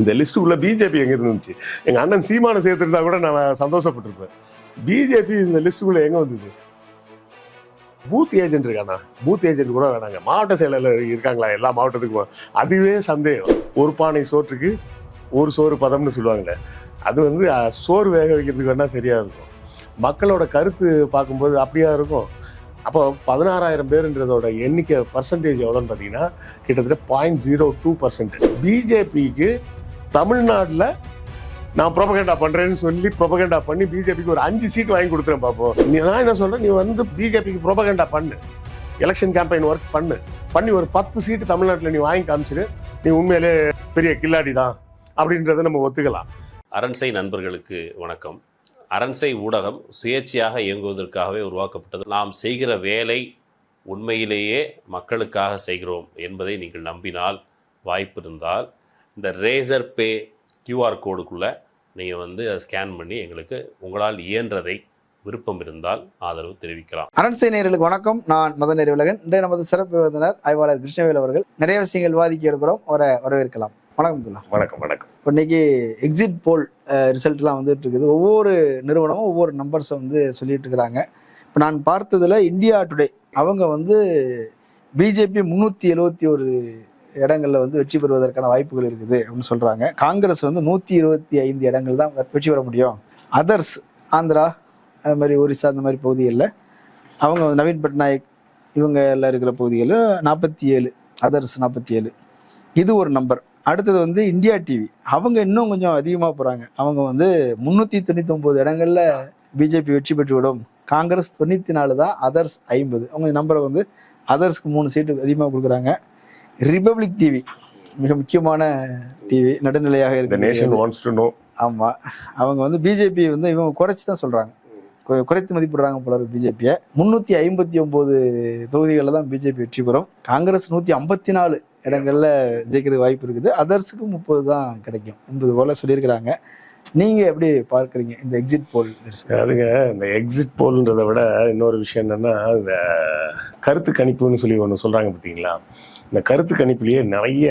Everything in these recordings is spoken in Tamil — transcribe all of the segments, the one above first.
இந்த லிஸ்ட்டுக்குள்ள பிஜேபி எங்கே இருந்துச்சு எங்கள் அண்ணன் சீமானம் சேர்த்துருந்தா கூட நான் சந்தோஷப்பட்டிருப்பேன். பிஜேபி இந்த லிஸ்ட்டுக்குள்ளே எங்கே வந்தது? பூத் ஏஜென்ட் இருக்காண்ணா பூத் ஏஜென்ட் கூட வேணாங்க. மாவட்ட செயலாளர் இருக்காங்களா? எல்லா மாவட்டத்துக்கும் அதுவே சந்தேகம். ஒரு பானை சோற்றுக்கு ஒரு சோறு பதம்னு சொல்லுவாங்களே. அது வந்து சோறு வேக வைக்கிறதுக்கு வேணால் சரியாக இருக்கும். மக்களோட கருத்து பார்க்கும்போது அப்படியா இருக்கும். அப்போ பதினாறாயிரம் பேருன்றதோட எண்ணிக்கை பர்சன்டேஜ் எவ்வளோன்னு பார்த்தீங்கன்னா கிட்டத்தட்ட பாயிண்ட் ஜீரோ டூ பர்சன்ட் பிஜேபிக்கு தமிழ்நாட்டில் நான் ப்ரொபகேண்டா பண்ணுறேன்னு சொல்லி ப்ரொபகேண்டா பண்ணி பிஜேபிக்கு ஒரு அஞ்சு சீட் வாங்கி கொடுத்துறேன் பாப்போம் நீ நான் என்ன சொல்கிறேன் நீ வந்து பிஜேபிக்கு ப்ரொபகேண்டா பண்ணு. எலெக்ஷன் கேம்பெயின் ஒர்க் பண்ணு. பண்ணி ஒரு பத்து சீட்டு தமிழ்நாட்டில் நீ வாங்கி காமிச்சிடு நீ உண்மையிலே பெரிய கில்லாடி தான் அப்படின்றத நம்ம ஒத்துக்கலாம். அரண்சை நண்பர்களுக்கு வணக்கம். அரண்சை ஊடகம் சுயேட்சையாக இயங்குவதற்காகவே உருவாக்கப்பட்டது. நாம் செய்கிற வேலை உண்மையிலேயே மக்களுக்காக செய்கிறோம் என்பதை நீங்கள் நம்பினால் வாய்ப்பு இருந்தால் இந்த ரேசர் பே கியூஆர் கோடுக்குள்ளே நீங்கள் வந்து அதை ஸ்கேன் பண்ணி எங்களுக்கு உங்களால் இயன்றதை விருப்பம் இருந்தால் ஆதரவு தெரிவிக்கலாம். அரண்சை நேயர்களுக்கு வணக்கம். நான் மதன் நெறிவுலகன் இன்றைய நமது சிறப்பு விருந்தினர் ஆய்வாளர் கிருஷ்ணவேல் அவர்கள். நிறைய விஷயங்கள் விவாதிக்க இருக்கிறோம். அவரை வரவேற்கலாம். வணக்கம் துல்லா வணக்கம் வணக்கம். இப்போ இன்னைக்கு எக்ஸிட் போல் ரிசல்ட்லாம் வந்துட்டு இருக்குது. ஒவ்வொரு நிறுவனமும் ஒவ்வொரு நம்பர்ஸை வந்து சொல்லிட்டு இருக்கிறாங்க. இப்போ நான் பார்த்ததுல இந்தியா டுடே அவங்க வந்து பிஜேபி முந்நூற்றி எழுபத்தி ஒரு இடங்களில் வந்து வெற்றி பெறுவதற்கான வாய்ப்புகள் இருக்குது அப்படின்னு சொல்கிறாங்க காங்கிரஸ் வந்து நூற்றி இருபத்தி ஐந்து இடங்கள் தான் வெற்றி பெற முடியும். அதர்ஸ் ஆந்திரா அது மாதிரி ஒரிசா அந்த மாதிரி பகுதிகளில். அவங்க நவீன் பட்நாயக் இவங்க எல்லாம் இருக்கிற பகுதிகளில் நாற்பத்தி ஏழு அதர்ஸ் நாற்பத்தி ஏழு இது ஒரு நம்பர் அடுத்தது வந்து இந்தியா டிவி அவங்க இன்னும் கொஞ்சம் அதிகமாக போகிறாங்க அவங்க வந்து முந்நூற்றி தொண்ணூற்றி ஒம்பது இடங்களில் பிஜேபி வெற்றி பெற்று விடும். காங்கிரஸ் தொண்ணூற்றி நாலு தான் அதர்ஸ் ஐம்பது. அவங்க நம்பரை வந்து அதர்ஸ்க்கு மூணு சீட்டு அதிகமாக கொடுக்குறாங்க. ரிபப்ளிக் டிவி மிக முக்கியமான டிவி நடுநிலையாக இருக்கு ஆமா. அவங்க வந்து பிஜேபி வந்து இவங்க குறைச்சி தான் சொல்றாங்க. குறைத்து மதிப்பிடுறாங்க போல பிஜேபியை முன்னூத்தி ஐம்பத்தி ஒன்பது தொகுதிகளில் தான் பிஜேபி வெற்றி பெறும். காங்கிரஸ் நூத்தி ஐம்பத்தி நாலு இடங்கள்ல ஜெயிக்கிறது வாய்ப்பு இருக்குது. அதர்ஸுக்கு முப்பது தான் கிடைக்கும். என்பது போல சொல்லியிருக்கிறாங்க. நீங்க எப்படி பார்க்கறீங்க இந்த எக்ஸிட் போல் அதுங்க இந்த எக்ஸிட் போல்ன்றதை விட இன்னொரு விஷயம் என்னன்னா இந்த கருத்து கணிப்புன்னு சொல்லி ஒன்று சொல்றாங்க பார்த்தீங்களா இந்த கருத்து கணிப்புலேயே நிறைய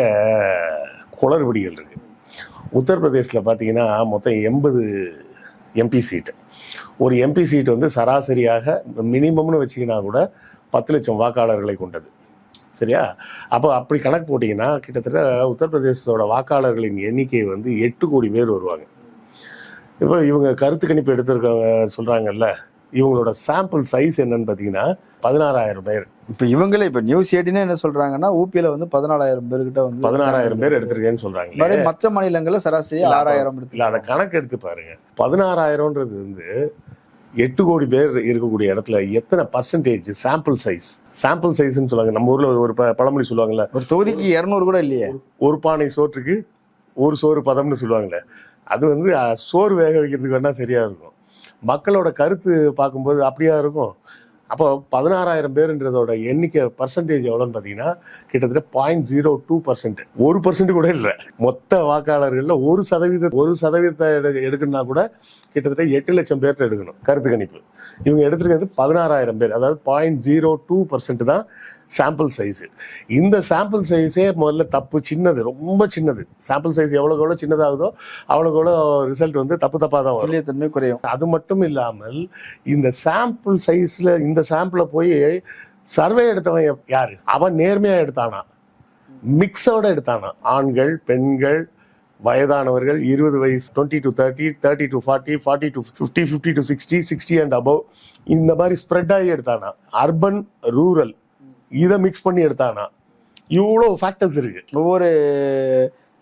குளறுபடிகள் இருக்கு. உத்தரப்பிரதேசத்தில் பார்த்தீங்கன்னா மொத்தம் எண்பது எம்பி சீட்டு ஒரு எம்பி சீட் வந்து சராசரியாக மினிமம்னு வச்சீங்கன்னா கூட பத்து லட்சம் வாக்காளர்களை கொண்டது. சரியா? அப்போ அப்படி கணக்கு போட்டிங்கன்னா கிட்டத்தட்ட உத்தரப்பிரதேசத்தோட வாக்காளர்களின் எண்ணிக்கை வந்து எட்டு கோடி பேர் வருவாங்க. இப்போ இவங்க கருத்து கணிப்பு எடுத்திருக்காங்க சொல்கிறாங்கல்ல இவங்களோட சாம்பிள் சைஸ் என்னன்னு பார்த்தீங்கன்னா பதினாறாயிரம் பேர். இப்ப இவங்களே இப்ப நியூஸ் எயிட்டினே என்ன சொல்றாங்கன்னா ஊபியில வந்து பதினாலாயிரம் பேர்கிட்ட வந்து பதினாறாயிரம் பேர் எடுத்திருக்கேன்னு சொல்றாங்க. மற்ற மாநிலங்கள்ல சராசரி ஆறாயிரம் இல்ல அதை கணக்கு எடுத்து பாருங்க. பதினாறாயிரம்ன்றது வந்து எட்டு கோடி பேர் இருக்கக்கூடிய இடத்துல எத்தனை பர்சன்டேஜ் சாம்பிள் சைஸ் சாம்பிள் சைஸ்ன்னு சொல்லுவாங்க. நம்ம ஊர்ல ஒரு பழமொழி சொல்லுவாங்கல்ல ஒரு தொகுதிக்கு இருநூறு கூட இல்லையே. ஒரு பானை சோற்றுக்கு ஒரு சோறு பதம்னு சொல்லுவாங்களே அது வந்து சோறு வேக வைக்கிறதுக்கு வேணா சரியா இருக்கும். மக்களோட கருத்து பார்க்கும்போது அப்படியா இருக்கும்? அப்போ பதினாறாயிரம் பேருன்றதோட எண்ணிக்கை பர்சன்டேஜ் எவ்வளோன்னு பார்த்தீங்கன்னா கிட்டத்தட்ட பாயிண்ட் ஜீரோ டூ பர்சன்ட் ஒரு பர்சன்ட் கூட இல்லை. மொத்த வாக்காளர்களில் ஒரு சதவீத ஒரு சதவீதத்தை எடு எடுக்கணும்னா கூட கிட்டத்தட்ட எட்டு லட்சம் பேர்கிட்ட எடுக்கணும். கருத்து கணிப்பு. இவங்க எடுத்துருக்கிறது பதினாறாயிரம் பேர். அதாவது பாயிண்ட் ஜீரோ டூ பர்சன்ட் தான் சாம்பிள் சைஸ் இந்த சாம்பிள் சைஸே முதல்ல தப்பு சின்னது ரொம்ப சின்னது. சாம்பிள் சைஸ் எவ்வளோக்கு எவ்வளோ சின்னதாகுதோ அவ்வளோக்கு எவ்வளோ ரிசல்ட் வந்து தப்பு தப்பாக தான் வரும். துல்லியத்தன்மை குறையும். அது மட்டும் இல்லாமல் இந்த சாம்பிள் சைஸ்ல இந்த சாம்பிளை போய் சர்வே எடுத்தவன் யாரு? அவன் நேர்மையா எடுத்தானா? மிக்ஸோட எடுத்தானா? ஆண்கள் பெண்கள் வயதானவர்கள் இருபது வயசு twenty to thirty thirty to forty forty to fifty fifty to sixty sixty and above இந்த மாதிரி ஸ்ப்ரெட் ஆகி எடுத்தானா? அர்பன் ரூரல் இதை மிக்ஸ் பண்ணி எடுத்தானா? இவ்வளோ ஃபேக்டர்ஸ் இருக்கு. ஒவ்வொரு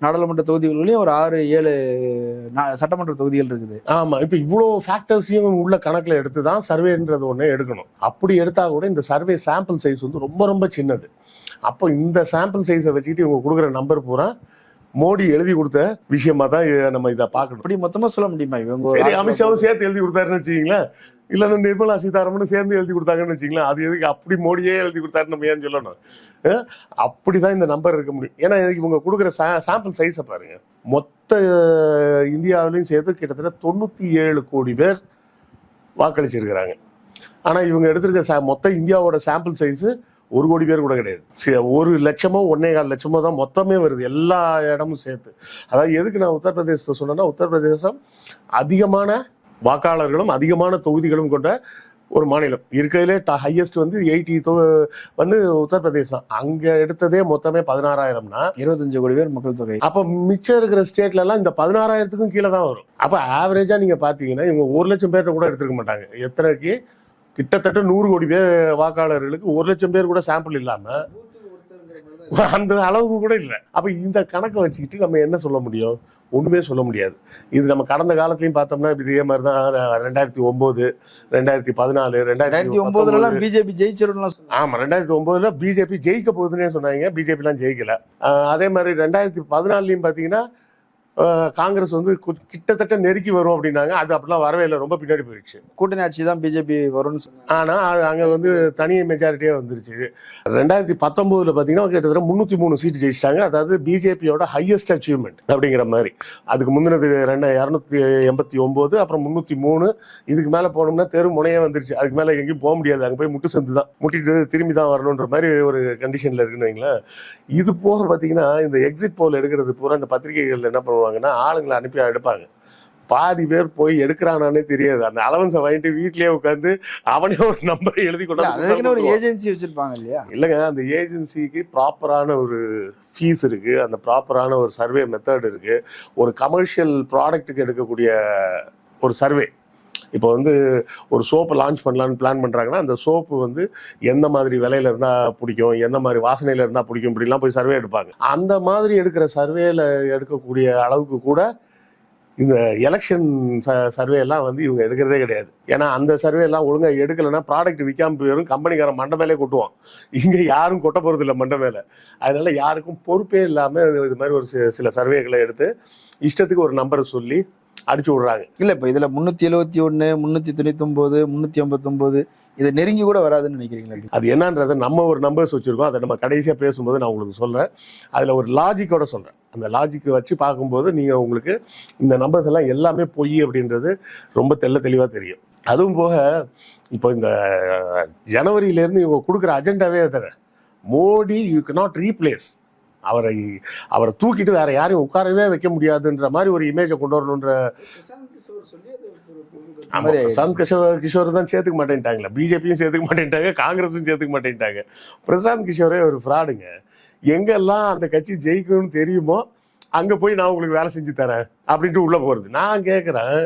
நாடாளுமன்ற தொகுதிகளிலும் ஒரு ஆறு ஏழு சட்டமன்ற தொகுதிகள் இருக்குது. ஆமா இப்ப இவ்வளோ ஃபேக்டர்ஸையும் உள்ள கணக்குல எடுத்து தான் சர்வேன்றது ஒண்ணு எடுக்கணும். அப்படி எடுத்தா கூட இந்த சர்வே சாம்பிள் சைஸ் வந்து ரொம்ப ரொம்ப சின்னது. அப்போ இந்த சாம்பிள் சைஸை வச்சுக்கிட்டு இவங்க கொடுக்குற நம்பர் பூரா மோடி எழுதி கொடுத்த விஷயமா தான் நம்ம இதை பார்க்கணும். அப்படி மொத்தமா சொல்ல முடியுமா இவங்க? அமித்ஷாவும் சேர்த்து எழுதி கொடுத்தாருன்னு வச்சுக்கீங்களேன். இல்லைன்னா நிர்மலா சீதாராமன் சேர்ந்து எழுதி கொடுத்தாங்கன்னு வச்சுங்களேன் அது எதுக்கு அப்படி மோடியே எழுதி கொடுத்தாருன்னு நம்ம ஏன் சொல்லணும்? அப்படிதான் இந்த நம்பர் இருக்க முடியும். ஏன்னா இவங்க கொடுக்குற சாம்பிள் சைஸை பாருங்க. மொத்த இந்தியாவிலையும் சேர்த்து கிட்டத்தட்ட தொண்ணூத்தி ஏழு கோடி பேர் வாக்களிச்சிருக்கிறாங்க. ஆனா இவங்க எடுத்திருக்க மொத்த இந்தியாவோட சாம்பிள் சைஸ் ஒரு கோடி பேர் கூட கிடையாது. ஒரு லட்சமோ ஒன்னே கால் லட்சமோ தான் மொத்தமே வருது. எல்லா இடமும் சேர்த்து. அதாவது எதுக்கு நான் உத்தரப்பிரதேசத்தை சொன்னேன்னா உத்தரப்பிரதேசம் அதிகமான வாக்காளர்களும் அதிகமான தொகுதிகளும் கொண்ட ஒரு மாநிலம். இருக்கிறதுலே ஹையஸ்ட் வந்து எயிட்டி வந்து உத்தரப்பிரதேசம் அங்க எடுத்ததே மொத்தமே பதினாறாயிரம்னா இருபத்தஞ்சு கோடி பேர் மக்கள் தொகை. அப்ப மிச்சம் இருக்கிற ஸ்டேட்ல எல்லாம் இந்த பதினாறாயிரத்துக்கும் கீழே தான் வரும். அப்ப ஆவரேஜா நீங்க பாத்தீங்கன்னா இவங்க ஒரு லட்சம் பேர்ட்ட கூட எடுத்துக்க மாட்டாங்க. எத்தனைக்கு? கிட்டத்தட்ட நூறு கோடி பேர் வாக்காளர்களுக்கு ஒரு லட்சம் பேர் கூட சாம்பிள் இல்லாம அந்த அளவுக்கு கூட இல்லை. அப்ப இந்த கணக்கை வச்சுக்கிட்டு நம்ம என்ன சொல்ல முடியும்? ஒண்ணுமே சொல்ல முடியாது. இது நம்ம கடந்த காலத்துலயும் பார்த்தோம்னா இதே மாதிரி தான் ரெண்டாயிரத்தி ஒன்பது ரெண்டாயிரத்தி பதினாலு ரெண்டாயிரத்தி ஒன்பதுல பிஜேபி ஜெயிச்சிரும்லாம் சொன்னாங்க. ஆமா ரெண்டாயிரத்தி ஒன்பதுல பிஜேபி ஜெயிக்க போகுதுன்னே சொன்னாங்க. பிஜேபி எல்லாம் ஜெயிக்கல. அதே மாதிரி ரெண்டாயிரத்தி பதினாலுலயும் பாத்தீங்கன்னா ஆஹ் காங்கிரஸ் வந்து கிட்டத்தட்ட நெருக்கி வரும் அப்படின்னாங்க. அது அப்படிலாம் வரவே இல்லை. ரொம்ப பின்னாடி போயிடுச்சு. கூட்டணி ஆட்சி தான் பிஜேபி வரும்னு சொன்னாங்க. ஆனா அது அங்க வந்து தனி மெஜாரிட்டியே வந்துருச்சு. ரெண்டாயிரத்தி பத்தொன்பதுல பாத்தீங்கன்னா கிட்டத்தட்ட முன்னூத்தி மூணு சீட் ஜெயிச்சிட்டாங்க. அதாவது பிஜேபியோட ஹையஸ்ட் அச்சீவ்மெண்ட் அப்படிங்கிற மாதிரி. அதுக்கு முந்தினது ரெண்டு இரநூத்தி எண்பத்தி ஒன்பது அப்புறம் முன்னூத்தி மூணு. இதுக்கு மேல போனோம்னா தெரு முனையே வந்துருச்சு. அதுக்கு மேல எங்கேயும் போக முடியாது. அங்க போய் முட்டு சந்து தான். முட்டிட்டு திரும்பி தான் வரணுன்ற மாதிரி ஒரு கண்டிஷன்ல இருக்குன்னு வைங்களேன். இது போக பாத்தீங்கன்னா இந்த எக்ஸிட் போல் எடுக்கிறது பூரா இந்த பத்திரிகைகள் என்ன பண்ணுவாங்கன்னா ஆளுங்களை அனுப்பி எடுப்பாங்க. பாதி பேர் போய் எடுக்கிறானானே தெரியாது. அந்த அலவன்ஸை வாங்கிட்டு வீட்லயே உட்காந்து அவனே ஒரு நம்பரை எழுதி கொண்டாந்து ஒரு. ஏஜென்சி வச்சிருப்பாங்க இல்லையா? இல்லைங்க அந்த ஏஜென்சிக்கு ப்ராப்பரான ஒரு ஃபீஸ் இருக்கு. அந்த ப்ராப்பரான ஒரு சர்வே மெத்தட் இருக்கு. ஒரு கமர்ஷியல் ப்ராடக்ட்டுக்கு எடுக்கக்கூடிய ஒரு சர்வே இப்போ வந்து ஒரு சோப்பு லான்ச் பண்ணலான்னு பிளான் பண்ணுறாங்கன்னா அந்த சோப்பு வந்து எந்த மாதிரி விலையில இருந்தால் பிடிக்கும் எந்த மாதிரி வாசனையில இருந்தால் பிடிக்கும் இப்படிலாம் போய் சர்வே எடுப்பாங்க. அந்த மாதிரி எடுக்கிற சர்வேல எடுக்கக்கூடிய அளவுக்கு கூட இந்த எலெக்ஷன் சர்வே எல்லாம் வந்து இவங்க எடுக்கிறதே கிடையாது. ஏன்னா அந்த சர்வே எல்லாம் ஒழுங்காக எடுக்கலைன்னா ப்ராடக்ட் விற்காம போயிடும் கம்பெனிக்காரன் மண்டை மேலே கொட்டுவான். இங்கே யாரும் கொட்ட போகிறது இல்லை மண்டை அதனால யாருக்கும் பொறுப்பே இல்லாமல் இது- இது மாதிரி ஒரு சில சர்வேகளை எடுத்து இஷ்டத்துக்கு ஒரு நம்பரை சொல்லி அடிச்சு விடுறாங்க. இல்ல இப்ப இதுல முன்னூத்தி எழுவத்தி ஒண்ணு முன்னூத்தி தொண்ணூத்தி ஒன்பது முன்னூத்தி ஐம்பத்தி ஒன்பது இதை நெருங்கி கூட வராதுன்னு நினைக்கிறீங்களா? அது என்னன்றதை நம்ம ஒரு நம்பர்ஸ் வச்சிருக்கோம். அதை நம்ம கடைசியா பேசும்போது நான் உங்களுக்கு சொல்றேன். அதுல ஒரு லாஜிக்கோட சொல்றேன். அந்த லாஜிக் வச்சு பார்க்கும்போது நீங்க உங்களுக்கு இந்த நம்பர்ஸ் எல்லாம் எல்லாமே பொய் அப்படின்றது ரொம்ப தெள்ள தெளிவா தெரியும். அதுவும் போக இப்போ இந்த ஜனவரியில இருந்து இவங்க கொடுக்குற அஜெண்டாவே தானே மோடி யூ நாட் ரீப்ளேஸ் அவரை அவரை தூக்கிட்டு வேற யாரையும் உட்காரவே வைக்க முடியாதுன்ற மாதிரி ஒரு இமேஜை கொண்டு வரணுன்ற ஆமா, பிரசாந்த் கிஷோர் கிஷோர் தான் சேர்த்துக்க மாட்டேன்ட்டாங்களா பிஜேபியும் சேர்த்துக்க மாட்டேன்ட்டாங்க காங்கிரஸும் சேர்த்துக்க மாட்டேன்ட்டாங்க. பிரசாந்த் கிஷோரே ஒரு ஃப்ராடுங்க எங்கெல்லாம் அந்த கட்சி ஜெயிக்கணும்னு தெரியுமோ அங்க போய் நான் உங்களுக்கு வேலை செஞ்சு தரேன் அப்படின்ட்டு உள்ள போறது. நான் கேட்குறேன்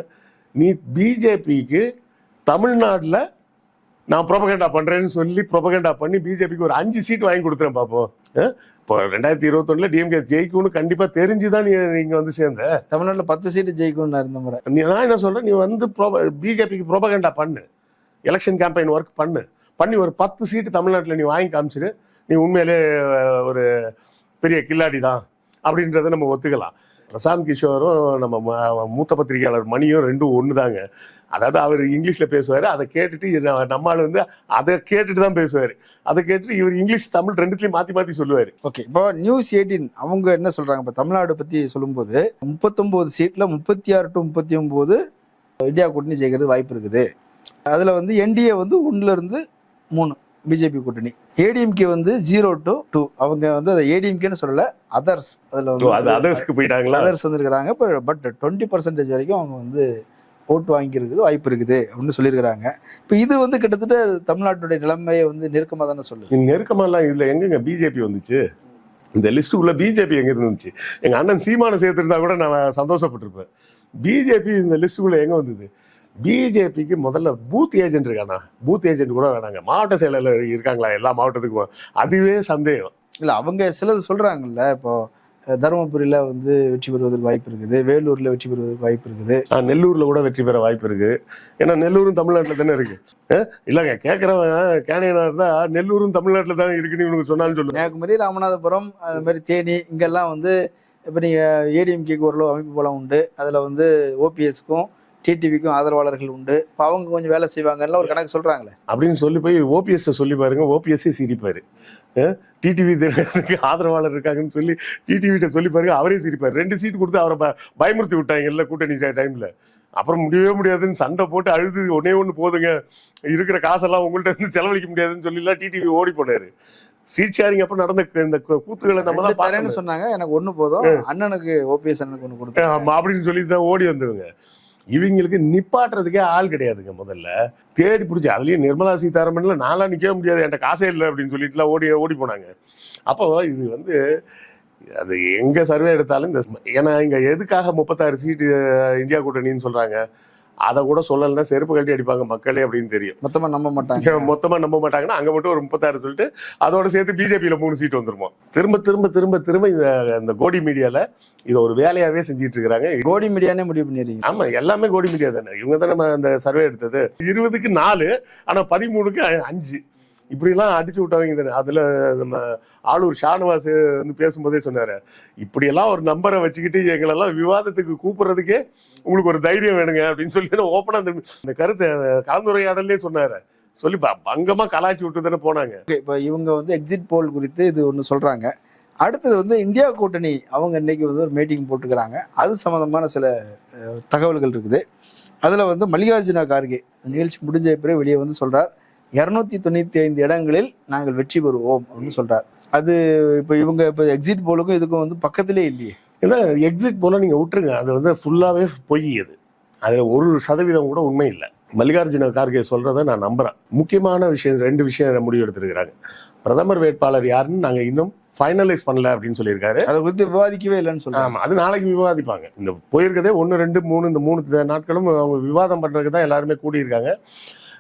நீ பிஜேபிக்கு தமிழ்நாட்டுல நான் ப்ரொபகண்டா பண்றேன்னு சொல்லி ப்ரொபகண்டா பண்ணி பிஜேபிக்கு ஒரு அஞ்சு சீட் வாங்கி கொடுத்துறேன் பாப்போம். அஹ்? இப்போ ரெண்டாயிரத்தி இருபத்தொன்னுல டிஎம்கே ஜெயிக்கும்னு கண்டிப்பா தெரிஞ்சுதான் நீ நீங்க வந்து சேர்ந்த. தமிழ்நாட்டுல பத்து சீட்டு ஜெயிக்கும்னு இருந்த முறை. நீ நான் என்ன சொல்றேன்? நீ வந்து பிஜேபிக்கு ப்ரோபகண்டா பண்ணு. எலெக்ஷன் கேம்பெயின் ஒர்க் பண்ணு. பண்ணி ஒரு பத்து சீட்டு தமிழ்நாட்டில் நீ வாங்கி காமிச்சிரு. நீ உண்மையிலே ஒரு பெரிய கில்லாடி தான். அப்படின்றத நம்ம ஒத்துக்கலாம். பிரசாந்த் கிஷோரும் நம்ம ம- மூத்த பத்திரிகையாளர் மணியும் ரெண்டும் ஒன்று தாங்க அதாவது அவர் இங்கிலீஷில் பேசுவார் அதை கேட்டுட்டு இது நம்மால் வந்து அதை கேட்டுட்டு தான் பேசுவார். அதை கேட்டுட்டு இவர் இங்கிலீஷ் தமிழ் ரெண்டுத்துலையும் மாற்றி மாற்றி சொல்லுவார். ஓகே இப்போ நியூஸ் எயிட்டீன் அவங்க என்ன சொல்கிறாங்க இப்போ தமிழ்நாடு பற்றி சொல்லும்போது முப்பத்தொம்போது சீட்டில் முப்பத்தி ஆறு டு முப்பத்தி ஒம்போது இந்தியா கூட்டணி ஜெயிக்கிறது வாய்ப்பு இருக்குது. அதில் வந்து என்டிஏ வந்து ஒன்றுலேருந்து மூணு. பிஜேபி கூட்டணி. ஏடிஎம்கே வந்து ஜீரோ டு டூ அவங்க வந்து அதை ஏடிஎம்கேன்னு சொல்லல அதர்ஸ் அதுல அது வந்து அதர்ஸ்க்கு போயிட்டாங்களா? அதர்ஸ் வந்திருக்கிறாங்க. பட் டுவெண்ட்டி பர்சன்டேஜ் வரைக்கும் அவங்க வந்து ஓட்டு வாங்கியிருக்குது வாய்ப்பு இருக்குது அப்படின்னு சொல்லியிருக்கிறாங்க. இப்போ இது வந்து கிட்டத்தட்ட தமிழ்நாட்டுடைய நிலைமையை வந்து நெருக்கமாக தானே சொல்லுது. இந்த நெருக்கமெல்லாம் இதுல எங்கங்க பிஜேபி வந்துச்சு? இந்த லிஸ்ட்டுக்குள்ள பிஜேபி எங்க இருந்துச்சு? எங்க அண்ணன் சீமானை சேர்த்திருந்தா கூட நான் சந்தோஷப்பட்டிருப்பேன். பிஜேபி இந்த லிஸ்ட்டுக்குள்ள எங்க வந்தது? பிஜேபிக்கு முதல்ல பூத் ஏஜென்ட் இருக்கானா? பூத் ஏஜென்ட் கூட வேணாங்க. மாவட்ட செயலாளர் இருக்காங்களா? எல்லா மாவட்டத்துக்கும் அதுவே சந்தேகம். இல்ல அவங்க சிலது சொல்றாங்கல்ல இப்போ தருமபுரியில வந்து வெற்றி பெறுவதற்கு வாய்ப்பு இருக்குது. வேலூர்ல வெற்றி பெறுவதற்கு வாய்ப்பு இருக்குது. நெல்லூர்ல கூட வெற்றி பெற வாய்ப்பு இருக்கு. ஏன்னா நெல்லூரும் தமிழ்நாட்டுல தானே இருக்கு. அஹ், இல்லங்க கேட்கறவன் கேனையனா இருந்தா நெல்லூரும் தமிழ்நாட்டுல தான் இருக்குன்னு இவனுக்கு சொன்னாலும் சொல்லு கன்னியாகுமரி ராமநாதபுரம் அது மாதிரி தேனி இங்கெல்லாம் வந்து இப்போ நீங்க ஏடிஎம்கேக்கு ஓரளவு அமைப்பு போல உண்டு. அதுல வந்து ஓபிஎஸ்க்கும் டிடிவிக்கும் ஆதரவாளர்கள் உண்டு. இப்போ அவங்க கொஞ்சம் வேலை செய்வாங்கன்னு ஒரு கணக்கு சொல்றாங்களே. அப்படின்னு சொல்லி போய் ஓபிஎஸ் சொல்லி பாருங்க. ஓபிஎஸ்ஸே சிரிப்பாரு. டிடிவி ஆதரவாளர் இருக்காங்கன்னு சொல்லி டிடிவிட்ட சொல்லி பாருங்க. அவரே சிரிப்பாரு. ரெண்டு சீட் கொடுத்து அவரை பயமுறுத்தி விட்டாங்கல்ல கூட்டணி டைம்ல அப்புறம் முடியவே முடியாதுன்னு சண்டை போட்டு அழுது ஒன்னே ஒன்று போதுங்க. இருக்கிற காசெல்லாம் உங்கள்ட்ட இருந்து செலவழிக்க முடியாதுன்னு சொல்லிலாம் டிடிவி ஓடி போனாரு. சீட் ஷேரிங் அப்ப நடந்த இந்த கூ- கூத்துக்களை நம்ம தான் தரேன்னு. சொன்னாங்க. எனக்கு ஒண்ணு போதும். அண்ணனுக்கு ஓபிஎஸ் அண்ணனுக்கு ஒண்ணு கொடுத்தாங்க ஆமா அப்படின்னு சொல்லி தான் ஓடி வந்தவங்க இவங்களுக்கு நிப்பாட்டுறதுக்கே ஆள் கிடையாதுங்க முதல்ல. தேடி பிடிச்சி அதுலயும் நிர்மலா சீதாராமன்ல நான்லாம் நிற்கவே முடியாது என்கிட்ட காசே இல்லை அப்படின்னு சொல்லிட்டுலாம் ஓடி ஓடி போனாங்க. அப்போ இது வந்து அது எங்க சர்வே எடுத்தாலும் இந்த ஏன்னா இங்க எதுக்காக முப்பத்தாறு சீட்டு இந்தியா கூட்டணின்னு சொல்றாங்க? அதை கூட சொல்லலைன்னா செருப்பு கழட்டி அடிப்பாங்க மக்களே அப்படின்னு தெரியும். மொத்தமா நம்ப மாட்டாங்க. மொத்தமா நம்ப மாட்டாங்கன்னா அங்க மட்டும் ஒரு முப்பத்தாறு சொல்லிட்டு அதோட சேர்த்து பிஜேபியில மூணு சீட் வந்துருமா திரும்ப திரும்ப திரும்ப திரும்ப இந்த இந்த கோடி மீடியால இதை ஒரு வேலையாவே செஞ்சிட்டு இருக்கிறாங்க. கோடி மீடியானே முடிவு பண்ணிடுறீங்க. ஆமா எல்லாமே கோடி மீடியா தானே. இவங்க தான் நம்ம அந்த சர்வே எடுத்தது. இருபதுக்கு நாலு ஆனா பதிமூணுக்கு அஞ்சு. இப்படிலாம் அடிச்சு விட்டவங்க தானே. அதுல நம்ம ஆளூர் ஷானவாஸ் வந்து பேசும்போதே சொன்னாரு. இப்படியெல்லாம் ஒரு நம்பரை வச்சுக்கிட்டு எங்களெல்லாம் விவாதத்துக்கு கூப்பிடுறதுக்கே உங்களுக்கு ஒரு தைரியம் வேணுங்க அப்படின்னு சொல்லி ஓப்பனா அந்த இந்த கருத்தை கலந்துரையாடலே சொன்னாரு. சொல்லி பங்கமா கலாய்ச்சி விட்டு தானே போனாங்க. இப்போ இவங்க வந்து எக்ஸிட் போல் குறித்து இது ஒன்று சொல்றாங்க. அடுத்தது வந்து இந்தியா கூட்டணி அவங்க இன்னைக்கு வந்து ஒரு மீட்டிங் போட்டுக்கிறாங்க. அது சம்மந்தமான சில தகவல்கள் இருக்குது. அதில் வந்து மல்லிகார்ஜுனா கார்கே நிகழ்ச்சி முடிஞ்ச பிறகு வெளியே வந்து சொல்றார். இருநூத்தி தொண்ணூத்தி ஐந்து இடங்களில் நாங்கள் வெற்றி பெறுவோம் அப்படின்னு சொல்றார். அது இப்ப இவங்க இப்ப எக்ஸிட் போலுக்கும் இதுக்கும் வந்து பக்கத்திலே இல்லையே. ஏன்னா எக்ஸிட் போல நீங்க விட்டுருங்க. அது வந்து ஃபுல்லாவே பொய் அது அதுல ஒரு சதவீதம் கூட உண்மை இல்லை. மல்லிகார்ஜுன கார்கே சொல்றதை நான் நம்புறேன். முக்கியமான விஷயம் ரெண்டு விஷயம் முடிவு எடுத்திருக்கிறாங்க பிரதமர் வேட்பாளர் யாருன்னு நாங்க இன்னும் ஃபைனலைஸ் பண்ணல அப்படின்னு சொல்லியிருக்காரு. அதை குறித்து விவாதிக்கவே இல்லைன்னு சொல்றாங்க ஆமா அது நாளைக்கு விவாதிப்பாங்க. இந்த போயிருக்கதே ஒன்று ரெண்டு மூணு இந்த மூணு நாட்களும் அவங்க விவாதம் பண்றதுக்கு தான் எல்லாருமே கூடியிருக்காங்க.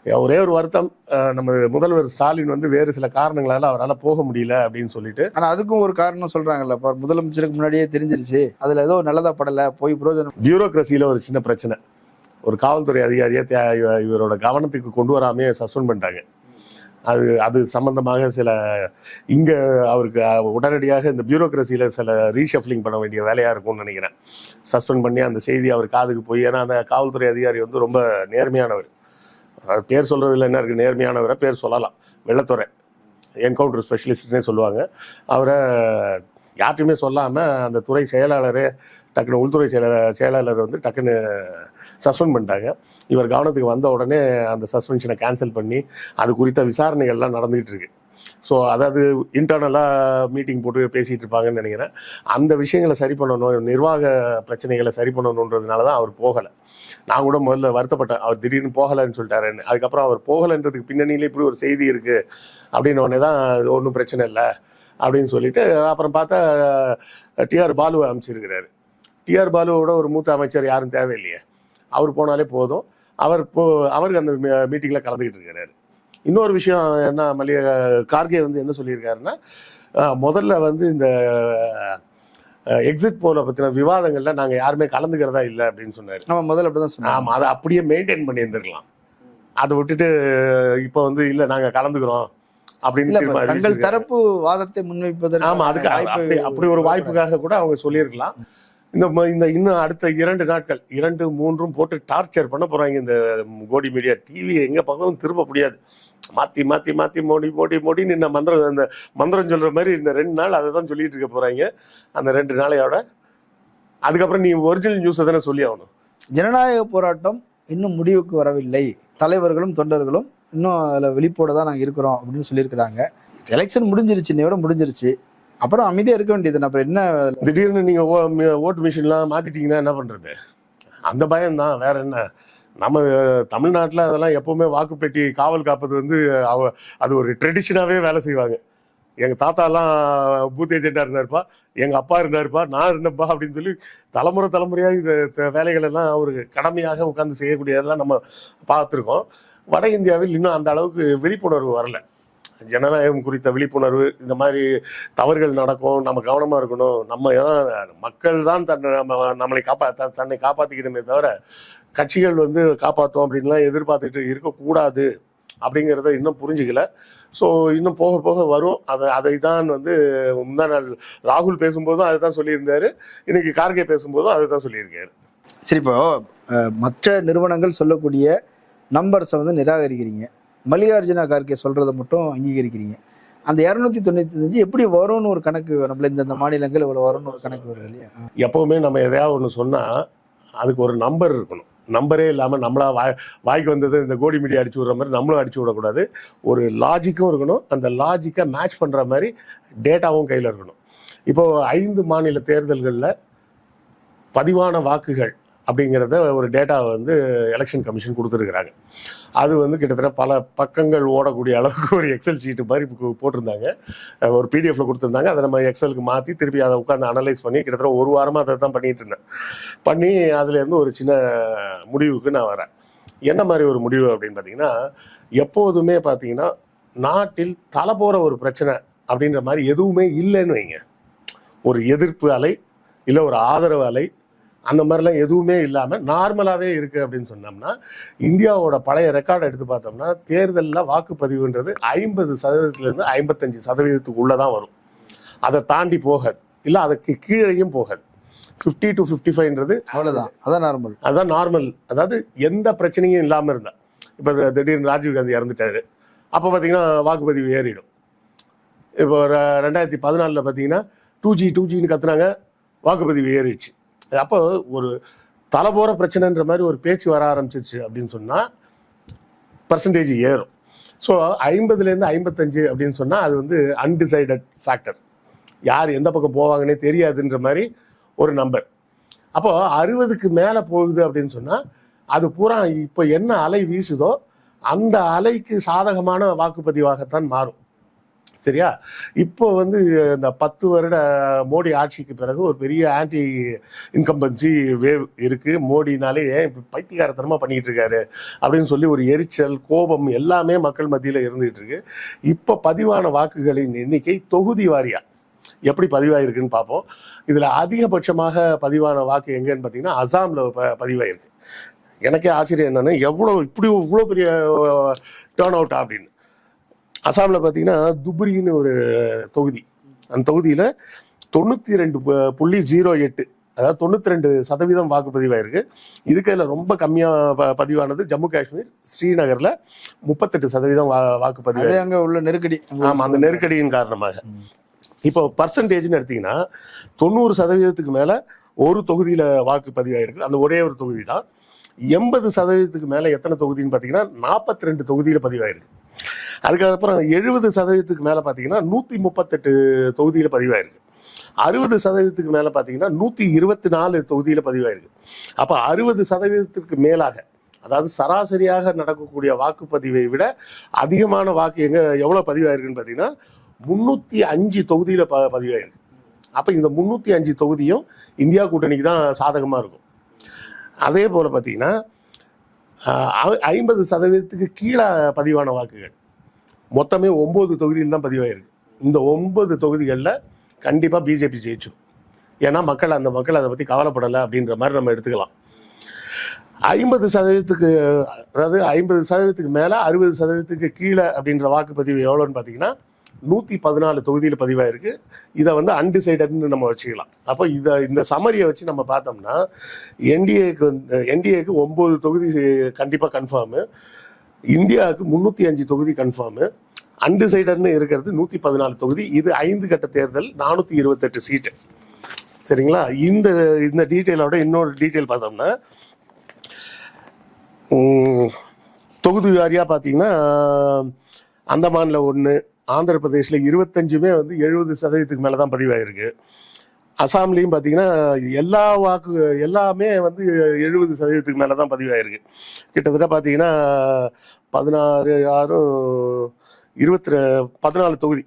ஒரே ஒரு வருத்தம் நம்ம முதல்வர் ஸ்டாலின் வந்து வேறு சில காரணங்களால அவரால் போக முடியல அப்படின்னு சொல்லிட்டு. ஆனா அதுக்கும் ஒரு காரணம் சொல்றாங்கல்ல முதலமைச்சருக்கு முன்னாடியே தெரிஞ்சிருச்சு அதுல ஏதோ நல்லதா படல போய் புரோஜனம் பியூரோக்ரஸியில் ஒரு சின்ன பிரச்சனை. ஒரு காவல்துறை அதிகாரியை இவரோட கவனத்துக்கு கொண்டு வராமே சஸ்பெண்ட் பண்ணிட்டாங்க. அது அது சம்பந்தமாக சில இங்க அவருக்கு உடனடியாக இந்த பியூரோக்ரஸியில் சில ரீஷஃப்லிங் பண்ண வேண்டிய வேலையா இருக்கும்னு நினைக்கிறேன். சஸ்பெண்ட் பண்ணி அந்த செய்தி அவர் காதுக்கு போய் ஏன்னா அந்த காவல்துறை அதிகாரி வந்து ரொம்ப நேர்மையானவர். பேர் சொல்றதுல என்ன இருக்கு? நேர்மையானவரை பேர் சொல்லலாம். வெள்ளத்துறை என்கவுண்டர் ஸ்பெஷலிஸ்ட்னே சொல்லுவாங்க. அவரை யார்ட்டையுமே சொல்லாமல் அந்த துறை செயலாளரே டக்குன்னு உள்துறை செயலாளர் செயலாளர் வந்து டக்குன்னு சஸ்பெண்ட் பண்ணிட்டாங்க. இவர் கவனத்துக்கு வந்த உடனே அந்த சஸ்பென்ஷனை கேன்சல் பண்ணி அது குறித்த விசாரணைகள்லாம் நடந்துகிட்டு இருக்கு. ஸோ அதாவது இன்டர்னலாக மீட்டிங் போட்டு பேசிகிட்டு இருப்பாங்கன்னு நினைக்கிறேன். அந்த விஷயங்களை சரி பண்ணணும் நிர்வாக பிரச்சனைகளை சரி பண்ணணுன்றதுனால தான் அவர் போகலை. நான் கூட முதல்ல வருத்தப்பட்டேன். அவர் திடீர்னு போகலைன்னு சொல்லிட்டாருன்னு அதுக்கப்புறம் அவர் போகலைன்றதுக்கு பின்னணியில இப்படி ஒரு செய்தி இருக்குது அப்படின்னு உடனே தான் ஒன்றும் பிரச்சனை இல்லை அப்படின்னு சொல்லிட்டு அப்புறம் பார்த்தா டிஆர் பாலுவை அமைச்சிருக்கிறாரு டிஆர் பாலுவோட ஒரு மூத்த அமைச்சர் யாரும் தேவையில்லையே. அவர் போனாலே போதும். அவர் போ அவருக்கு அந்த மீட்டிங்கில் கலந்துக்கிட்டு இருக்கிறாரு. இன்னொரு விஷயம் என்ன மல்லிகை கார்கே வந்து என்ன சொல்லியிருக்காருன்னா முதல்ல வந்து இந்த எக்ஸிட் போல பற்றின விவாதங்கள்ல நாங்கள் யாருமே கலந்துக்கிறதா இல்லை அப்படின்னு சொன்னார். நம்ம முதல்ல அப்படிதான் சொன்னோம் ஆமாம் அதை அப்படியே மெயின்டைன் பண்ணியிருந்திருக்கலாம். அதை விட்டுட்டு இப்போ வந்து இல்லை நாங்கள் கலந்துக்கிறோம். அப்படின்னு தங்கள். தரப்பு வாதத்தை முன்வைப்பதற்கு ஆமா அதுக்கு அப்படி அப்படி ஒரு வாய்ப்புக்காக கூட அவங்க சொல்லியிருக்கலாம். இந்த இந்த இன்னும் அடுத்த இரண்டு நாட்கள் இரண்டு மூன்றும் போட்டு டார்ச்சர் பண்ண போறாங்க இந்த கோடி மீடியா. டிவி எங்க பக்கம் திரும்ப முடியாது. மாத்தி மாத்தி மாத்தி மோடி மோடி மோடின்னு இந்த மந்திரம் இந்த மந்திரம் சொல்ற மாதிரி இந்த ரெண்டு நாள் அதை தான் சொல்லிட்டு இருக்க போறாங்க. அந்த ரெண்டு நாளையோட. அதுக்கப்புறம் நீ ஒரிஜினல் நியூஸை தானே சொல்லி ஆகணும். ஜனநாயக போராட்டம் இன்னும் முடிவுக்கு வரவில்லை. தலைவர்களும் தொண்டர்களும் இன்னும் அதில் வெளிப்போட தான் நாங்கள் இருக்கிறோம் அப்படின்னு சொல்லியிருக்கிறாங்க. எலெக்ஷன் முடிஞ்சிருச்சு இன்னையோட முடிஞ்சிருச்சு. அப்புறம் அமைதியாக இருக்க வேண்டியது அப்புறம் என்ன திடீர்னு நீங்க ஓ- ஓட்டு மிஷின்லாம் மாத்திட்டீங்கன்னா என்ன பண்றது? அந்த பயம்தான் வேற என்ன? நம்ம தமிழ்நாட்டில் அதெல்லாம் எப்பவுமே வாக்குப்பெட்டி காவல் காப்பது வந்து அவ அது ஒரு ட்ரெடிஷனாகவே வேலை செய்வாங்க. எங்கள் தாத்தாலாம் பூத் ஏஜெண்டாக இருந்தாருப்பா. எங்கள் அப்பா இருந்தாருப்பா. நான் இருந்தப்பா அப்படின்னு சொல்லி தலைமுறை தலைமுறையாக இந்த த- வேலைகள் எல்லாம் ஒரு கடமையாக உட்காந்து செய்யக்கூடியதெல்லாம் நம்ம பார்த்துருக்கோம். வட இந்தியாவில் இன்னும் அந்த அளவுக்கு விழிப்புணர்வு வரல. ஜனநாயகம் குறித்த விழிப்புணர்வு இந்த மாதிரி தவறுகள் நடக்கும் நம்ம கவனமாக இருக்கணும். நம்ம எதாவது மக்கள் தான் தன்னை நம்ம நம்மளை காப்பா தன்னை காப்பாற்றிக்கணுமே தவிர கட்சிகள் வந்து காப்பாற்றும் அப்படின்லாம் எதிர்பார்த்துட்டு இருக்கக்கூடாது அப்படிங்கிறத இன்னும் புரிஞ்சுக்கல. ஸோ இன்னும் போக போக வரும். அதை அதை தான் வந்து முந்தா நாள் ராகுல் பேசும்போதும் அதை தான் சொல்லியிருந்தாரு. இன்னைக்கு கார்கே பேசும்போதும் அதை தான் சொல்லியிருக்காரு. சரி இப்போ மற்ற நிறுவனங்கள் சொல்லக்கூடிய நம்பர்ஸை வந்து நிராகரிக்கிறீங்க. மல்லிகார்ஜுனா கார்கே சொல்றதை மட்டும் அங்கீகரிக்கிறீங்க. அந்த இரநூத்தி தொண்ணூத்தி அஞ்சு எப்படி வரும்னு ஒரு கணக்கு நம்மள இந்த மாநிலங்கள் இவ்வளவு வரும்னு ஒரு கணக்கு வருது இல்லையா? எப்பவுமே நம்ம எதையாவது ஒன்று சொன்னால் அதுக்கு ஒரு நம்பர் இருக்கணும். நம்பரே இல்லாமல் நம்மளா வாய் வாய்க்கு வந்தது இந்த கோடி மீடியா அடிச்சு விடுற மாதிரி நம்மளும் அடிச்சு விடக்கூடாது. ஒரு லாஜிக்கும் இருக்கணும். அந்த லாஜிக்கை மேட்ச் பண்ணுற மாதிரி டேட்டாவும் கையில் இருக்கணும். இப்போ ஐந்து மாநில தேர்தல்களில் பதிவான வாக்குகள் அப்படிங்கிறத ஒரு டேட்டாவை வந்து எலெக்ஷன் கமிஷன் கொடுத்துருக்குறாங்க. அது வந்து கிட்டத்தட்ட பல பக்கங்கள் ஓடக்கூடிய அளவுக்கு ஒரு எக்ஸல் ஷீட்டு மாதிரி போட்டிருந்தாங்க. ஒரு பிடிஎஃப்ல கொடுத்துருந்தாங்க. அதை நம்ம எக்ஸலுக்கு மாற்றி திருப்பி அதை உட்காந்து அனலைஸ் பண்ணி கிட்டத்தட்ட ஒரு வாரமாக அதை தான் பண்ணிட்டு இருந்தேன். பண்ணி அதுலேருந்து ஒரு சின்ன முடிவுக்கு நான் வரேன். என்ன மாதிரி ஒரு முடிவு அப்படின்னு பார்த்தீங்கன்னா எப்போதுமே பார்த்தீங்கன்னா நாட்டில் தலை போகிற ஒரு பிரச்சனை அப்படின்ற மாதிரி எதுவுமே இல்லைன்னு வைங்க. ஒரு எதிர்ப்பு அலை இல்லை ஒரு ஆதரவு அலை அந்த மாதிரிலாம் எதுவுமே இல்லாமல் நார்மலாகவே இருக்குது அப்படின்னு சொன்னோம்னா இந்தியாவோட பழைய ரெக்கார்டை எடுத்து பார்த்தோம்னா தேர்தலில் வாக்குப்பதிவுன்றது ஐம்பது சதவீதத்துலேருந்து ஐம்பத்தஞ்சு சதவீதத்துக்குள்ளே தான் வரும். அதை தாண்டி போகாது. இல்லை அதுக்கு கீழேயும் போகாது. ஃபிஃப்டி டு ஃபிஃப்டி ஃபைவ்ன்றது அவ்வளவுதான். அதான் நார்மல் அதுதான் நார்மல் அதாவது எந்த பிரச்சனையும் இல்லாமல் இருந்தா. இப்போ திடீர்னு ராஜீவ் காந்தி இறந்துட்டாரு. அப்போ பார்த்தீங்கன்னா வாக்குப்பதிவு ஏறிடும். இப்போ ரெண்டாயிரத்தி பதினாலில் பார்த்தீங்கன்னா டூ ஜி டூ ஜின்னு கத்துனாங்க. வாக்குப்பதிவு ஏறிடுச்சு. அப்போ ஒரு தலை போகிற பிரச்சனைன்ற மாதிரி ஒரு பேச்சு வர ஆரம்பிச்சிருச்சு அப்படின்னு சொன்னால் பர்சன்டேஜ் ஏறும். ஸோ ஐம்பதுலேருந்து ஐம்பத்தஞ்சு அப்படின்னு சொன்னால் அது வந்து அன்டிசைடட் ஃபேக்டர் யார் எந்த பக்கம் போவாங்கன்னே தெரியாதுன்ற மாதிரி ஒரு நம்பர் அப்போ அறுபதுக்கு மேலே போகுது அப்படின்னு சொன்னால் அது பூரா இப்போ என்ன அலை வீசுதோ அந்த அலைக்கு சாதகமான வாக்குப்பதிவாகத்தான் மாறும். சரியா? இப்போ வந்து இந்த பத்து வருட மோடி ஆட்சிக்கு பிறகு ஒரு பெரிய ஆன்டி இன்கம்பன்சி வேவ் இருக்கு. மோடினாலே ஏன் இப்படி பைத்தியகாரத்தனமா பண்ணிட்டு இருக்காரு அப்படின்னு சொல்லி ஒரு எரிச்சல் கோபம் எல்லாமே மக்கள் மத்தியில் இருந்துகிட்டு இருக்கு இப்போ பதிவான வாக்குகளின் எண்ணிக்கை தொகுதி வாரியா? எப்படி பதிவாயிருக்குன்னு பார்ப்போம். இதுல அதிகபட்சமாக பதிவான வாக்கு எங்கன்னு பார்த்தீங்கன்னா அசாம்ல ப- பதிவாயிருக்கு. எனக்கே ஆச்சரியம் என்னன்னா எவ்வளோ இப்படி இவ்வளோ பெரிய டேர்ன் அவுட் அப்படின்னு. அசாம்ல பார்த்தீங்கன்னா துப்ரின்னு ஒரு தொகுதி. அந்த தொகுதியில தொண்ணூத்தி ரெண்டு புள்ளி ஜீரோ எட்டு அதாவது தொண்ணூத்தி ரெண்டு சதவீதம் வாக்குப்பதிவாயிருக்கு. இருக்கிறதுல ரொம்ப கம்மியா ப- பதிவானது ஜம்மு காஷ்மீர் ஸ்ரீநகர்ல முப்பத்தெட்டு சதவீதம் வா- வாக்குப்பதிவு அங்க உள்ள நெருக்கடி. அங்க ஆமா அந்த நெருக்கடியின் காரணமாக. இப்போ பர்சன்டேஜ்னு எடுத்தீங்கன்னா தொண்ணூறு சதவீதத்துக்கு மேல ஒரு தொகுதியில வாக்கு பதிவாயிருக்கு அந்த ஒரே ஒரு தொகுதி தான் எண்பது சதவீதத்துக்கு மேல எத்தனை தொகுதின்னு பார்த்தீங்கன்னா நாற்பத்தி ரெண்டு தொகுதியில பதிவாயிருக்கு. அதுக்கப்புறம் எழுபது சதவீதத்துக்கு மேலே பார்த்தீங்கன்னா நூற்றி முப்பத்தெட்டு தொகுதியில் பதிவாயிருக்கு. அறுபது சதவீதத்துக்கு மேலே பார்த்தீங்கன்னா நூற்றி இருபத்தி நாலு தொகுதியில் பதிவாயிருக்கு. அப்போ அறுபது சதவீதத்துக்கு மேலாக அதாவது சராசரியாக நடக்கக்கூடிய வாக்குப்பதிவை விட அதிகமான வாக்கு எங்கே எவ்வளோ பதிவாயிருக்குன்னு பார்த்தீங்கன்னா முந்நூற்றி அஞ்சு தொகுதியில் ப பதிவாயிருக்கு. அப்போ இந்த முந்நூற்றி அஞ்சு தொகுதியும் இந்தியா கூட்டணிக்கு தான் சாதகமாக இருக்கும். அதே போல் பார்த்தீங்கன்னா ஐம்பது சதவீதத்துக்கு கீழே பதிவான வாக்குகள். மொத்தமே ஒம்பது தொகுதியில் தான் பதிவாயிருக்கு. இந்த ஒன்பது தொகுதிகளில் கண்டிப்பாக பிஜேபி ஜெயிச்சும் ஏன்னா மக்கள் அந்த மக்கள் அதை பற்றி கவலைப்படலை அப்படின்ற மாதிரி நம்ம எடுத்துக்கலாம். ஐம்பது சதவீதத்துக்கு அதாவது ஐம்பது சதவீதத்துக்கு மேலே அறுபது சதவீதத்துக்கு கீழே அப்படின்ற வாக்குப்பதிவு எவ்வளோன்னு பார்த்தீங்கன்னா நூற்றி பதினாலு தொகுதியில் பதிவாயிருக்கு. இதை வந்து அன்டிசைடட்னு நம்ம வச்சுக்கலாம். அப்போ இதை இந்த சமரியை வச்சு நம்ம பார்த்தோம்னா என்டிஏக்கு வந்து என்டிஏக்கு ஒம்பது தொகுதி கண்டிப்பாக கன்ஃபார்மு இந்தியாவுக்கு முந்நூற்றி அஞ்சு தொகுதி கன்ஃபார்மு அன்டிசைடட்னு இருக்கிறது நூற்றி பதினாலு தொகுதி. இது ஐந்து கட்ட தேர்தல் நானூற்றி இருபத்தெட்டு சீட்டு சரிங்களா? இந்த இந்த டீட்டெயிலோட இன்னொரு டீட்டெயில் பார்த்தோம்னா தொகுதி வாரியாக பார்த்தீங்கன்னா அந்தமானில் ஒன்று ஆந்திர பிரதேசில் இருபத்தஞ்சுமே வந்து எழுபது சதவீதத்துக்கு மேலே தான் பதிவாயிருக்கு. அசாம்லேயும் பார்த்தீங்கன்னா எல்லா வாக்கு எல்லாமே வந்து எழுபது சதவீதத்துக்கு மேலே தான் பதிவாயிருக்கு. கிட்டத்தட்ட பார்த்தீங்கன்னா பதினாறு ஆறும் இருபத்தி பதினாலு தொகுதி.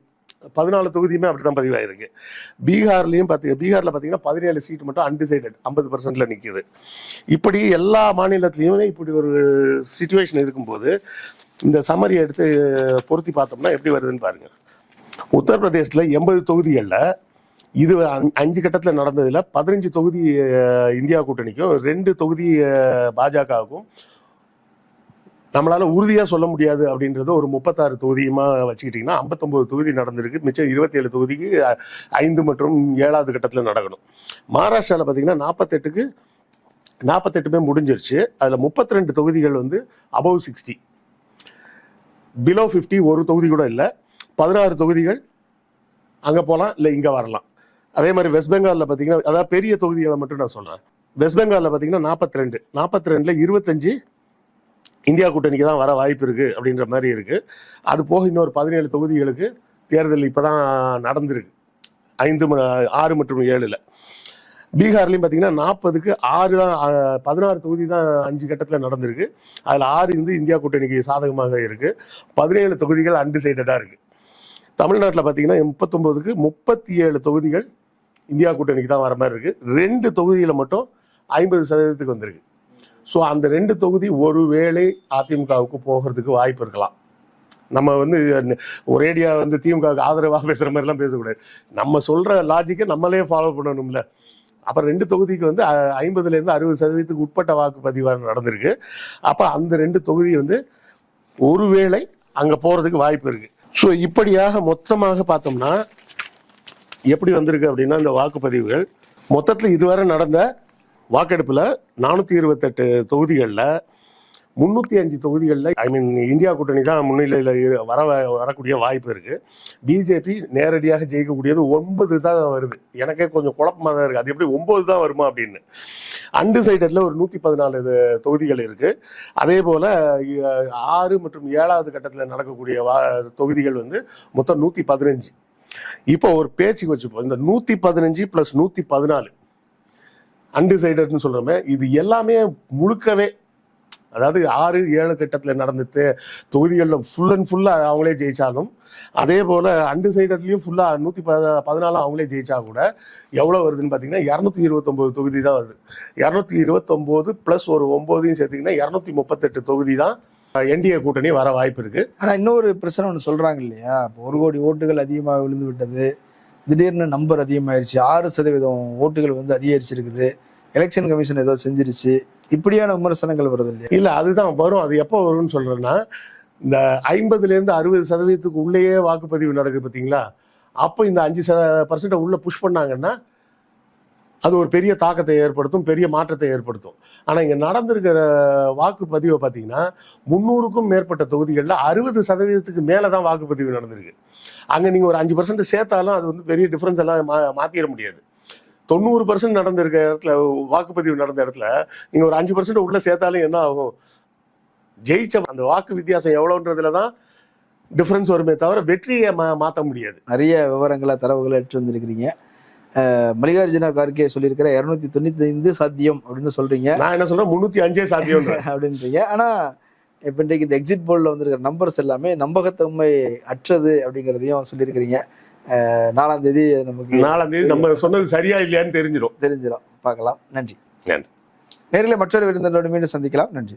பதினாலு தொகுதியுமே அப்படி தான் பதிவாயிருக்கு. பீகார்லேயும் பார்த்தி பீகாரில் பார்த்தீங்கன்னா பதினேழு சீட் மட்டும் அன்டிசைடட் ஐம்பது பர்சன்டில் நிற்கிது இப்படி எல்லா மாநிலத்திலையுமே இப்படி ஒரு சுச்சுவேஷன் இருக்கும்போது இந்த சம்மரி எடுத்து பொருத்தி பார்த்தோம்னா எப்படி வருதுன்னு பாருங்கள் உத்தரப்பிரதேசத்தில் எண்பது தொகுதிகளில் இது அஞ்சு கட்டத்தில் நடந்ததில் பதினஞ்சு தொகுதி இந்தியா கூட்டணிக்கும் ரெண்டு தொகுதி பாஜகவுக்கும் நம்மளால உறுதியா சொல்ல முடியாது அப்படின்றது ஒரு முப்பத்தாறு தொகுதியுமா வச்சுக்கிட்டீங்கன்னா ஐம்பத்தொன்பது தொகுதி நடந்திருக்கு. மிச்சம் இருபத்தி ஏழு தொகுதிக்கு ஐந்து மற்றும் ஏழாவது கட்டத்தில் நடக்கணும். மகாராஷ்டிராவில் பார்த்தீங்கன்னா நாற்பத்தெட்டுக்கு நாற்பத்தெட்டுமே முடிஞ்சிருச்சு. அதில் முப்பத்தி ரெண்டு தொகுதிகள் வந்து அபவ் சிக்ஸ்டி பிலோ ஃபிஃப்டி ஒரு தொகுதி கூட இல்லை. பதினாறு தொகுதிகள் அங்கே போகலாம் இல்லை இங்கே வரலாம். அதே மாதிரி வெஸ்ட் பெங்காலில் பார்த்தீங்கன்னா அதாவது பெரிய தொகுதிகளை மட்டும் நான் சொல்கிறேன் வெஸ்ட் பெங்கால்ல பாத்தீங்கன்னா நாற்பத்தி ரெண்டு நாற்பத்தி ரெண்டுல இருபத்தஞ்சு இந்தியா கூட்டணிக்கு தான் வர வாய்ப்பு இருக்கு அப்படின்ற மாதிரி இருக்கு. அது போக இன்னொரு பதினேழு தொகுதிகளுக்கு தேர்தல் இப்பதான் நடந்திருக்கு. ஐந்து ஆறு மற்றும் ஏழுல. பீகார்லயும் பாத்தீங்கன்னா நாற்பதுக்கு ஆறு தான் பதினாறு தொகுதி தான் அஞ்சு கட்டத்தில் நடந்திருக்கு. அதில் ஆறு வந்து இந்தியா கூட்டணிக்கு சாதகமாக இருக்கு. பதினேழு தொகுதிகள் அன்டிசைடடாக இருக்கு. தமிழ்நாட்டில் பார்த்தீங்கன்னா முப்பத்தொம்போதுக்கு முப்பத்தி ஏழு தொகுதிகள் இந்தியா கூட்டணிக்கு தான் வர மாதிரி இருக்குது ரெண்டு தொகுதியில் மட்டும் ஐம்பது சதவீதத்துக்கு வந்திருக்கு. ஸோ அந்த ரெண்டு தொகுதி ஒருவேளை அதிமுகவுக்கு போகிறதுக்கு வாய்ப்பு இருக்கலாம். நம்ம வந்து ஒரேடியா வந்து திமுகவுக்கு ஆதரவாக பேசுகிற மாதிரிலாம் பேசக்கூடாது. நம்ம சொல்கிற லாஜிக்கை நம்மளே ஃபாலோ பண்ணணும்ல. அப்போ ரெண்டு தொகுதிக்கு வந்து ஐம்பதுலேருந்து அறுபது சதவீதத்துக்கு உட்பட்ட வாக்குப்பதிவாக நடந்திருக்கு. அப்போ அந்த ரெண்டு தொகுதி வந்து ஒருவேளை அங்கே போகிறதுக்கு வாய்ப்பு இருக்குது ஸோ இப்படியாக மொத்தமாக பார்த்தோம்னா எப்படி வந்திருக்கு அப்படின்னா இந்த வாக்குப்பதிவுகள். மொத்தத்தில் இதுவரை நடந்த வாக்கெடுப்பில் நானூற்றி இருபத்தெட்டு தொகுதிகளில் முந்நூற்றி அஞ்சு தொகுதிகளில் ஐ மீன் இந்தியா கூட்டணி தான் முன்னிலையில் வர வரக்கூடிய வாய்ப்பு இருக்குது பிஜேபி நேரடியாக ஜெயிக்கக்கூடியது ஒன்பது தான் வருது. எனக்கே கொஞ்சம் குழப்பமாக தான் இருக்குது அது எப்படி ஒம்பது தான் வருமா அப்படின்னு. அன்டிசைடட்ல ஒரு நூற்றி பதினாலு தொகுதிகள் இருக்குது அதே போல் ஆறு மற்றும் ஏழாவது கட்டத்தில் நடக்கக்கூடிய வா தொகுதிகள் வந்து மொத்தம் நூற்றி பதினஞ்சு. இப்போ ஒரு பேச்சுக்கு வச்சுப்போம். இந்த நூற்றி பதினஞ்சு ப்ளஸ் நூற்றி பதினாலு. அன்டிசைடட்னு சொல்றோமே இது எல்லாமே முழுக்கவே அதாவது ஆறு ஏழு கட்டத்தில் நடந்த தொகுதிகளில் தொகுதிகள்ல ஃபுல் அண்ட் ஃபுல்லாக அவங்களே ஜெயிச்சாலும் அதே போல அன்டிசைடட்லயும் ஃபுல்லா நூத்தி பதினாலு அவங்களே ஜெயிச்சா கூட எவ்வளவு வருதுன்னு பாத்தீங்கன்னா இரநூத்தி இருபத்தொன்பது தொகுதி தான் வருது. இரநூத்தி இருபத்தொன்பது பிளஸ் ஒரு ஒன்பதையும் சேர்த்தீங்கன்னா இரநூத்தி முப்பத்தெட்டு தொகுதி தான் என்டிஏ கூட்டணி வர வாய்ப்பு இருக்கு. ஆனா இன்னொரு பிரச்சனை ஒன்று சொல்றாங்க இல்லையா ஒரு கோடி ஓட்டுகள் அதிகமாக விழுந்து விட்டது. திடீர்னு நம்பர் அதிகமாயிருச்சு. ஆறு சதவீதம் ஓட்டுகள் வந்து அதிகரிச்சிருக்குது. எலெக்ஷன் கமிஷன் ஏதோ செஞ்சிருச்சு. இப்படியான விமர்சனங்கள் வருது இல்லையா இல்ல அதுதான் வரும். அது எப்போ வரும்னு சொல்றேன்னா இந்த ஐம்பதுல இருந்து அறுபது சதவீதத்துக்கு உள்ளேயே வாக்குப்பதிவு நடக்குது பாத்தீங்களா? அப்போ இந்த அஞ்சு பர்சன்ட் உள்ள புஷ் பண்ணாங்கன்னா அது ஒரு பெரிய தாக்கத்தை ஏற்படுத்தும் பெரிய மாற்றத்தை ஏற்படுத்தும். ஆனால் இங்கே நடந்திருக்கிற வாக்குப்பதிவை பார்த்தீங்கன்னா முன்னூறுக்கும் மேற்பட்ட தொகுதிகளில் அறுபது சதவீதத்துக்கு மேலே தான் வாக்குப்பதிவு நடந்திருக்கு. அங்கே நீங்கள் ஒரு அஞ்சு பர்சன்ட் சேர்த்தாலும் அது வந்து பெரிய டிஃப்ரென்ஸ் எல்லாம் மா- மாற்றிட முடியாது. தொண்ணூறு பர்சன்ட் நடந்திருக்க இடத்துல வாக்குப்பதிவு நடந்த இடத்துல நீங்கள் ஒரு அஞ்சு பர்சன்ட் உள்ளே சேர்த்தாலும் என்ன ஆகும்? ஜெயிச்ச அந்த வாக்கு வித்தியாசம் எவ்வளோன்றதுல தான் டிஃப்ரென்ஸ் வருமே தவிர வெற்றியை மா மாற்ற முடியாது. நிறைய விவரங்களை தரவுகளை எடுத்து வந்திருக்கிறீங்க. மல்லிகார்ஜுன கார்கே சொல்லியிருக்கிற இருநூத்தி தொண்ணூத்தி ஐந்து சாத்தியம் அப்படின்னு சொல்றீங்க. நான் என்ன சொல்றேன்? முன்னூத்தி அஞ்சே சாத்தியம் அப்படின்றீங்க. ஆனா இப்ப இன்றைக்கு இந்த எக்ஸிட் போல்ல வந்திருக்கிற நம்பர்ஸ் எல்லாமே நம்பகத்தன்மை அற்றது அப்படிங்கிறதையும் சொல்லியிருக்கிறீங்க. நாலாம் தேதி நமக்கு நாலாம் தேதி நம்ம சொன்னது சரியா இல்லையான்னு தெரிஞ்சிடும் தெரிஞ்சிடும் பார்க்கலாம். நன்றி. நன்றி. நேரில் மற்றொரு விருந்தினரோடு மீண்டும் சந்திக்கலாம். நன்றி.